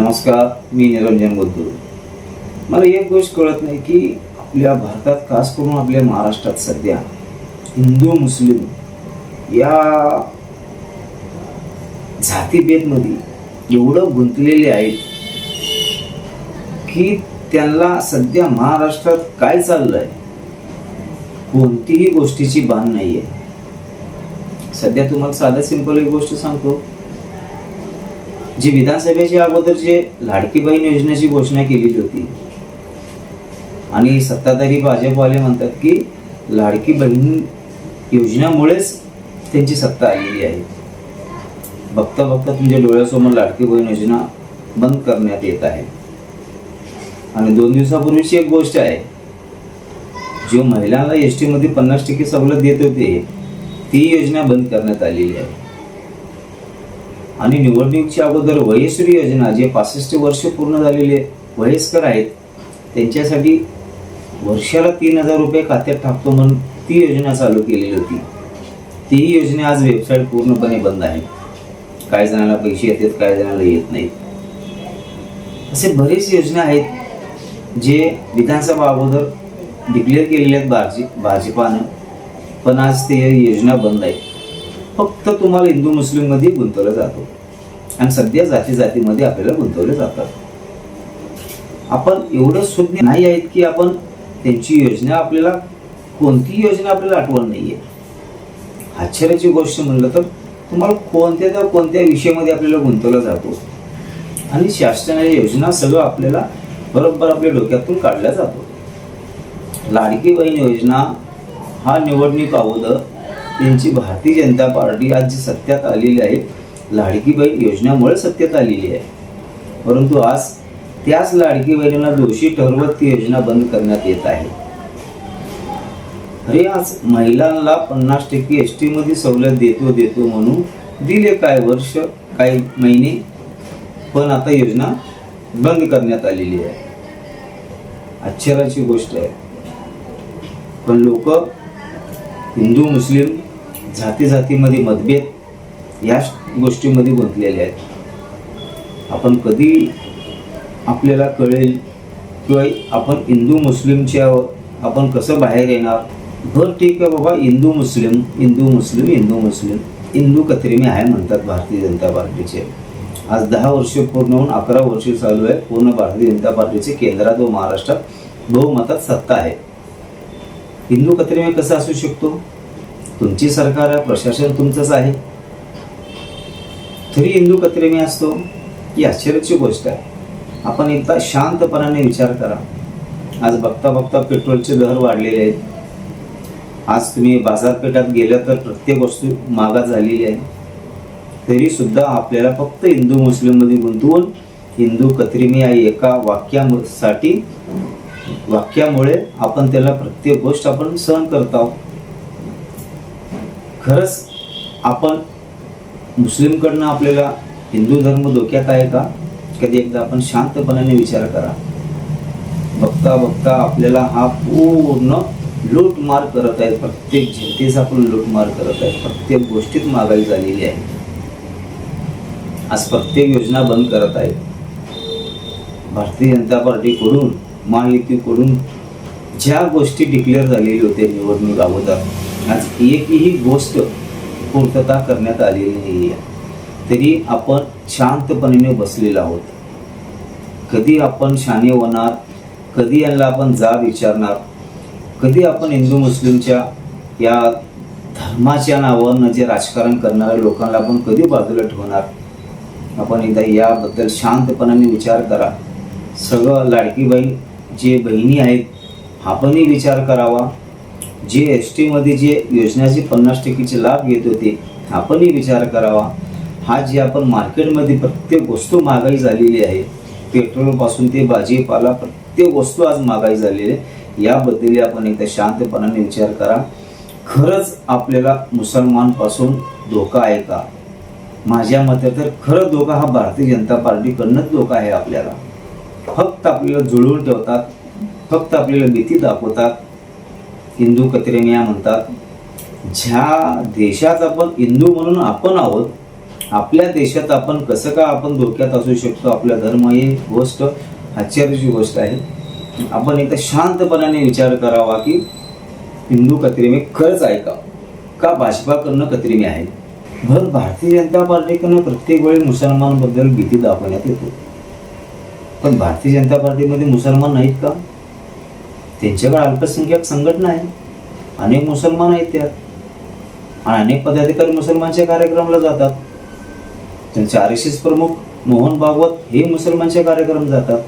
नमस्कार मी निरंजन बोलतो. मला एक गोष्ट कळत नाही की आपल्या भारतात खास करून आपल्या महाराष्ट्रात सध्या हिंदू मुस्लिम या जातीभेदमध्ये एवढं गुंतलेले आहेत की त्यांना सध्या महाराष्ट्रात काय चाललंय? कोणतीही गोष्टीची भान नाही आहे सध्या तुम्हाला साधं सिंपल एक गोष्ट सांगतो. जी विधानसभेच्या अगोदर जे लाडकी बहीण योजनेची घोषणा केलेली होती आणि सत्ताधारी भाजपवाले म्हणतात की लाडकी बहीण योजनामुळेच त्यांची सत्ता आलेली आहे. बघता बघता तुमच्या डोळ्यासमोर लाडकी बहीण योजना बंद करण्यात येत आहे. आणि दोन दिवसापूर्वीची एक गोष्ट आहे जो महिलांना एस टीमध्ये पन्नास टक्के सवलत देत होते ती योजना बंद करण्यात आलेली आहे. आणि निवडणुकीच्या अगोदर वयश्री योजना जे पासष्ट वर्ष पूर्ण झालेले वयस्कर आहेत त्यांच्यासाठी वर्षाला तीन हजार रुपये खात्यात टाकतो म्हणून ती योजना चालू केलेली होती. तीही योजना आज वेबसाईट पूर्णपणे बंद आहे काही जणांना पैसे येतात काही जणांना येत नाहीत. असे बरेच योजना आहेत जे विधानसभा अगोदर डिक्लेअर केलेले आहेत भाजी भाजपानं पण आज ते योजना बंद आहेत. फक्त तुम्हाला हिंदू मुस्लिममध्ये गुंतवलं जातो. आणि सध्या जाती जातीमध्ये आपल्याला गुंतवले जातात. आपण एवढं सुज्ञ नाही आहेत की आपण त्यांची योजना आपल्याला कोणती योजना आपल्याला आठवण नाही आहे आश्चर्याची गोष्ट म्हणलं तर तुम्हाला कोणत्या तर कोणत्या विषयामध्ये आपल्याला गुंतवला जातो? आणि शासनाच्या योजना सगळं आपल्याला बरोबर आपल्या डोक्यातून काढल्या जातो. लाडकी बहीण योजना हा निवडणूक अगोदर त्यांची भारतीय जनता पार्टी आज जी सत्यात आलेली आहे लाडकी बहीण योजनेमुळे सत्यात आलेली आहे. परंतु आज त्याच लाडकी बहिणीला दोषी ठरवत ती योजना बंद करण्यात येत आहे. अरे आज महिलांना पन्नास टक्के एस टीमध्ये सवलत देतो देतो म्हणून दिले काय वर्ष काही महिने? पण आता योजना बंद करण्यात आलेली आहे. आश्चर्याची गोष्ट आहे. पण लोक हिंदू मुस्लिम जाती जातीमध्ये मतभेद या गोष्टीमध्ये गुंतलेले आहेत. आपण कधी आपल्याला कळेल किंवा आपण हिंदू मुस्लिमच्या आपण कसं बाहेर येणार? बरं ठीक आहे बाबा हिंदू मुस्लिम हिंदू मुस्लिम हिंदू मुस्लिम. हिंदू कत्रिमे आहे म्हणतात भारतीय जनता पार्टीचे. आज दहा वर्ष पूर्ण होऊन अकरा वर्ष चालू आहे पूर्ण भारतीय जनता पार्टीचे केंद्रात व महाराष्ट्रात बहुमतात सत्ता आहे. हिंदू कत्रिमे कसं असू शकतो? तुमची सरकार प्रशासन तुमचंच आहे. तरी हिंदू कत्रेमी असतो ही आश्चर्याची गोष्ट आहे. आपण एकदा शांतपणाने विचार करा. आज बघता बघता पेट्रोलचे दर वाढलेले आहेत. आज तुम्ही बाजारपेठात गेलं तर प्रत्येक वस्तू मागा झालेली आहे. तरी सुद्धा आपल्याला फक्त हिंदू मुस्लिममध्ये गुंतवून हिंदू कत्रिमी या एका वाक्यासाठी वाक्यामुळे आपण त्याला प्रत्येक गोष्ट आपण सहन करत आहोत. खरंच आपण मुस्लिमकडनं आपल्याला हिंदू धर्म धोक्यात आहे का? कधी एकदा आपण शांतपणाने विचार करा. बघता बघता आपल्याला हा पूर्ण लूटमार करत आहे प्रत्येक जनतेस आपण लूटमार करत आहे प्रत्येक गोष्टीत महागाई झालेली आहे. आज प्रत्येक योजना बंद करत आहे भारतीय जनता पार्टीकडून महायुतीकडून ज्या गोष्टी डिक्लेअर झालेली होत्या निवडणूक अगोदर आज एकही गोष्ट पूर्तता करण्यात आलेली नाही आहे तरी आपण शांतपणे बसलेलो आहोत. कधी आपण शाने होणार कधी यांना आपण जा विचारणार कधी आपण हिंदू मुस्लिमच्या या धर्माच्या नावानं जे राजकारण करणाऱ्या लोकांना आपण कधी बाजूला ठेवणार? आपण एकदा याबद्दल शांतपणाने विचार करा. सगळं लाडकी बहीण जे बहिणी आहेत आपणही विचार करावा. जे एस टीमध्ये जे योजनाचे पन्नास टक्केचे लाभ घेत होते आपणही विचार करावा. हा जे आपण मार्केटमध्ये प्रत्येक वस्तू महागाई झालेली आहे पेट्रोलपासून ते भाजीपाला प्रत्येक वस्तू आज महागाई झालेली आहे याबद्दल आपण एकदा शांतपणाने विचार करा. खरंच आपल्याला मुसलमानपासून धोका आहे का? माझ्या मते तर खरं धोका हा भारतीय जनता पार्टीकडनंच धोका आहे आपल्याला. फक्त आपल्याला जुळवून ठेवतात फक्त आपल्याला भीती दाखवतात हिंदू कत्रेमिया म्हणतात ज्या देशात आपण हिंदू म्हणून आपण आहोत आपल्या देशात आपण कसं का आपण धोक्यात असू शकतो? आपला धर्म ही गोष्ट आश्चर्याची गोष्ट आहे. आपण एकदा शांतपणाने विचार करावा की हिंदू कत्रिमे खरंच आहे का? का भाजपाकडनं कत्रिमे आहे? भर भारतीय जनता पार्टीकडनं प्रत्येक वेळी मुसलमानबद्दल भीती दाखवण्यात येतो. पण भारतीय जनता पार्टीमध्ये मुसलमान नाहीत का? त्यांच्याकडे अल्पसंख्याक संघटना आहे. अनेक मुसलमान आहेत त्यात. आणि अनेक पदाधिकारी मुसलमानच्या कार्यक्रमाला जातात. त्यांचे आर एस एस प्रमुख मोहन भागवत हे मुसलमानचे कार्यक्रम जातात.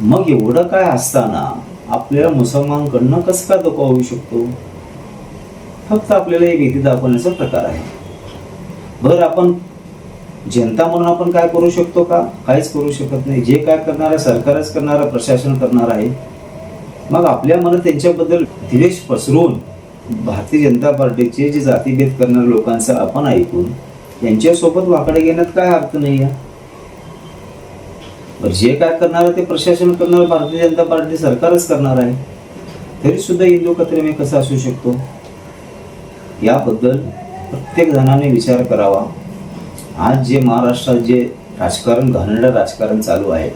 मग एवढं काय असताना आपल्याला मुसलमानकडनं कसं का धोका होऊ शकतो? फक्त आपल्याला एक भीती दाखवण्याचा प्रकार आहे. बरं आपण जनता म्हणून आपण काय करू शकतो का? काहीच करू शकत नाही. जे काय करणार सरकारच करणार प्रशासन करणार आहे. मग आपल्या मनात त्यांच्याबद्दल द्वेष पसरून भारतीय जनता पार्टीचे जे जातीभेद करणाऱ्या लोकांचं आपण ऐकून त्यांच्यासोबत वाकडे घेण्यात काय अर्थ नाही आहे? जे काय करणार ते प्रशासन करणार भारतीय जनता पार्टी सरकारच करणार आहे. तरी सुद्धा हिंदू कत्रेमे कसा असू शकतो? याबद्दल प्रत्येक जणाने विचार करावा. आज जे महाराष्ट्रात जे राजकारण घाणेरडं राजकारण चालू आहे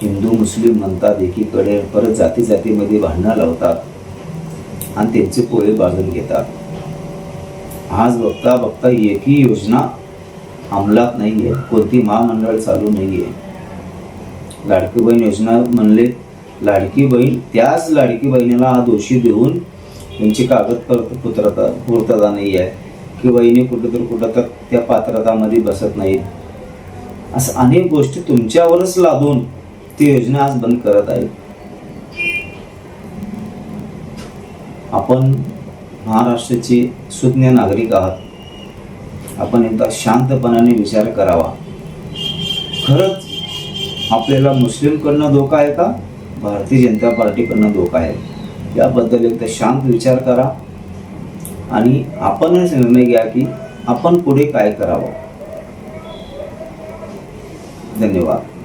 हिंदू मुस्लिम म्हणतात एकीकडे परत जाती जातीमध्ये भांडणं लावतात आणि त्यांचे पोळे बाजून घेतात. आज बघता बघता एकही योजना अंमलात नाही आहे कोणती महामंडळ चालू नाही आहे लाडकी बहीण योजना म्हणले लाडकी बहीण त्याच लाडकी बहिणीला हा दोषी देऊन त्यांची कागदपत्र पुत्रता पूर्तता नाही आहे की वहिनी कुठं तर कुठं तर त्या पात्रतामध्ये बसत नाहीत. असं अनेक गोष्टी तुमच्यावरच लादून ती योजना आज बंद करत आहे आपण महाराष्ट्राचे सुज्ञ नागरिक आहात. आपण एकदा शांतपणाने विचार करावा. खरंच आपल्याला मुस्लिमकडनं धोका आहे का? भारतीय जनता पार्टीकडनं धोका आहे. याबद्दल एकदा शांत विचार करा. आणि आपणच निर्णय घ्या की आपण पुढे काय करावं. धन्यवाद.